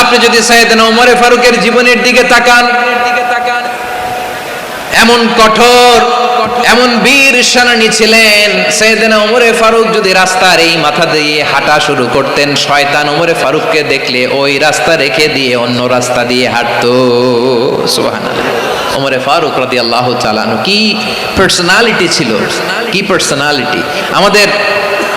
আপনি যদি সাইয়েদনা ওমরে ফারুকের জীবনের দিকে তাকান, এমন কঠোর, এমন বীর সেনানী ছিলেন সৈয়দনা ওমরে ফারুক যদি রাস্তার এই মাথা দিয়ে হাঁটা শুরু করতেন, শয়তান ওমরে ফারুককে দেখলে ওই রাস্তা রেখে দিয়ে অন্য রাস্তা দিয়ে হাঁটতো। ওমরে ফারুক রাদিয়াল্লাহু চালানো কি পার্সোনালিটি ছিল? কি পার্সোনালিটি আমাদের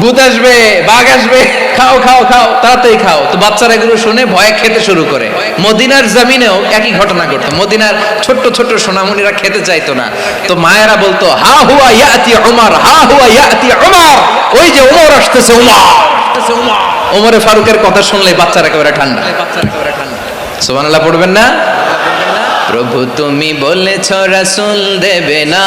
ভূত আসবে, বাঘ আসবে। খাও খাও খাও, তাড়াতাড়ি খাও। তো বাচ্চারা এগুলো শুনে ভয়ে খেতে শুরু করে। মদিনার জামিনেও একই ঘটনা ঘটতো। মদিনার ছোট্ট ছোট্ট সোনামণিরা খেতে চাইতো না। তো মায়েরা বলতো, হা হুয়া ইয়াতি ওমর হা হুয়া ইয়াতি ওমর ওই যে ওমর আসতেছে ওমর ওমরে ফারুকের কথা শুনলে বাচ্চারা একেবারে ঠান্ডা। সুবহানাল্লাহ, পড়বেন না? প্রভু তুমি বলেছ রাসূল দেবে না।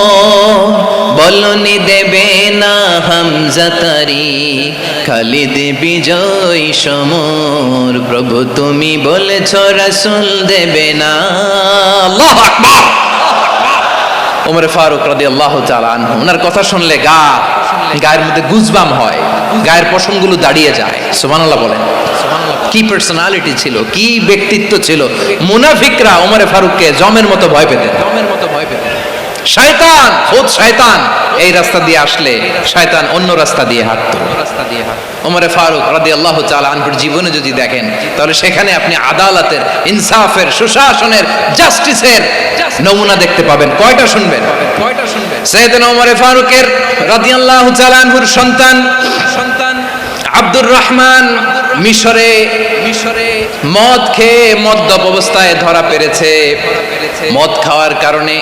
বলনি দেবে না হামজা তারিক খালিদ বিজয় সমর, প্রভু তুমি বলেছ রাসূল দেবে না। আল্লাহু ওমরে ফারুক রাদিয়াল্লাহু তাআলা আনহু, ওনার কথা শুনলে গা, গায়ের মধ্যে গুজবাম হয়, গায়ের পশমগুলো দাঁড়িয়ে যায়। বলেন। কি পার্সোনালিটি ছিল, কি ব্যক্তিত্ব ছিল। মুনাফিকরা ওমরে ফারুককে জমের মতো ভয় পেতেন জমের মতো ভয় পেতেন শয়তান, খুদ শয়তান। এই রাস্তা দিয়ে আসলে শয়তান অন্য রাস্তা দিয়ে হাঁটতো। রাস্তা দিয়ে ওমরে ফারুক রাদিয়াল্লাহু তাআলা আনহুর জীবনে যদি দেখেন, তাহলে সেখানে আপনি আদালতের ইনসাফের, সুশাসনের, জাস্টিসের নমুনা দেখতে পাবেন। কয়টা শুনবেন? কয়টা শুনবেন সৈয়দনা ওমরে ফারুকের রাদিয়াল্লাহু তাআলা আনহুর সন্তান সন্তান আব্দুর রহমান মিশরে মিশরে মদ খেয়ে মদ্যপ অবস্থায় ধরা পেরেছে। মদ খাওয়ার কারণে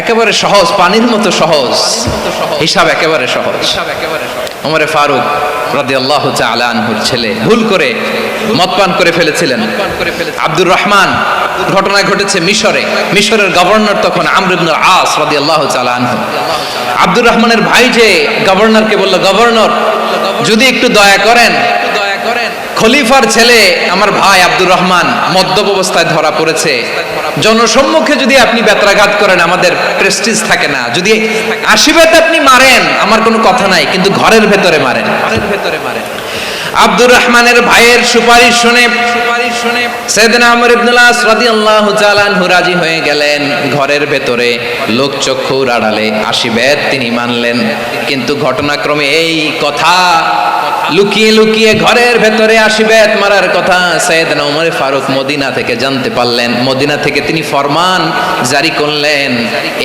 একেবারে সহজ পানির মতো সহজ। হিসাব একেবারে সহজ। ওমরে ফারুক রাদিয়াল্লাহু তাআলা আনহুর ছেলে ভুল করে মদ পান করে ফেলেছিলেন। আব্দুর রহমান ঘটনা ঘটেছে মিশরে। মিশরের গভর্নর তখন আমর ইবনুল আস রাদিয়াল্লাহু তাআলা আনহু। আব্দুর রহমানের ভাই যে গভর্নরকে বলল গভর্নর যদি একটু দয়া করেন দয়া করেন খলিফার ছেলে আমার ভাই আব্দুর রহমান মদ্যপ অবস্থায় ধরা পড়েছে। জনসম্মুখে যদি আপনি বেত্রাঘাত করেন আমাদের প্রেস্টিজ থাকে না। যদি আশীর্বাদ আপনি মারেন আমার কোনো কথা নাই কিন্তু ঘরের ভেতরে মারেন। ঘরের ভেতরে মারেন। আব্দুর রহমানের ভাইয়ের সুপারিশ শুনে সুপারিশ শুনে সেদিন আমর ইবনুল্লাহ রাদিয়াল্লাহু তাআলা আনহু রাজি হয়ে গেলেন। ঘরের ভেতরে লোকচক্ষুর আড়ালে আশীর্বাদ তিনি মানলেন। কিন্তু ঘটনাক্রমে এই কথা লুকিয়ে লুকিয়ে ঘরের ভেতরে আসিবেত মারার কথা সৈয়দ ওমর ফারুক মদিনা থেকে জানতে পারলেন। মদিনা থেকে তিনি ফরমান জারি করলেন।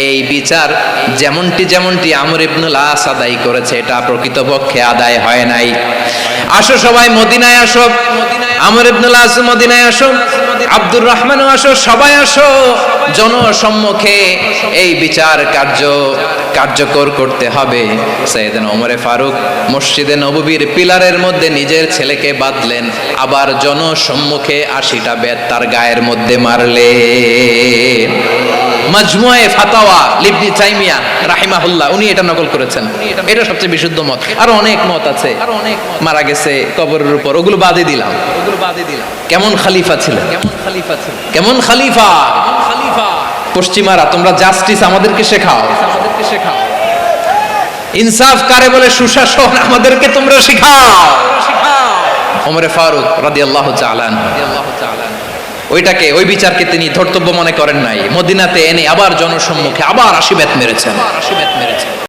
এই বিচার যেমনটি যেমনটি আমর ইবনুল আস আদায় করেছে, এটা প্রকৃতপক্ষে আদায় হয় নাই। আসো সবাই, মদিনায় আসো। আমর ইবনুল আস মদিনায় আসো। আব্দুর রহমানও আসো, সবাই আসো। জনসম্মুখে এই বিচার কার্য কার্যকর করতে হবে। সৈয়দিন ওমরে ফারুক মসজিদে নববীর পিলারের মধ্যে নিজের ছেলেকে বাঁধলেন আবার জনসম্মুখে আশিটা বেদ তার গায়ের মধ্যে মারলে মাজমুয়ে ফাতাওয়া লিবনি তাইমিয়া রাহিমাহুল্লাহ উনি এটা নকল করেছেন। এটা সবচেয়ে বিশুদ্ধ মত। আরও অনেক মত আছে। আর অনেক মারা গেছে কবরের উপর ওগুলো বাদে দিলাম। ওগুলো বাদে দিলাম কেমন খালিফা ছিলেন? কেমন খালিফা ছিলেন? কেমন খালিফা খালিফা? পশ্চিমারা, তোমরা জাস্টিস আমাদেরকে শেখাও। আমাদেরকে শেখাও ইনসাফ কারে বলে? সুশাসন আমাদেরকে তোমরা শেখাও। ওমরে ফারুক রাদিয়াল্লাহু তাআলা আনহু। ওইটাকে, ওই বিচারকে তিনি ধর্তব্য মনে করেন নাই। মদিনাতে এনে আবার জনসম্মুখে আবার আশীবেত মেরেছেন আশীবেত মেরেছেন।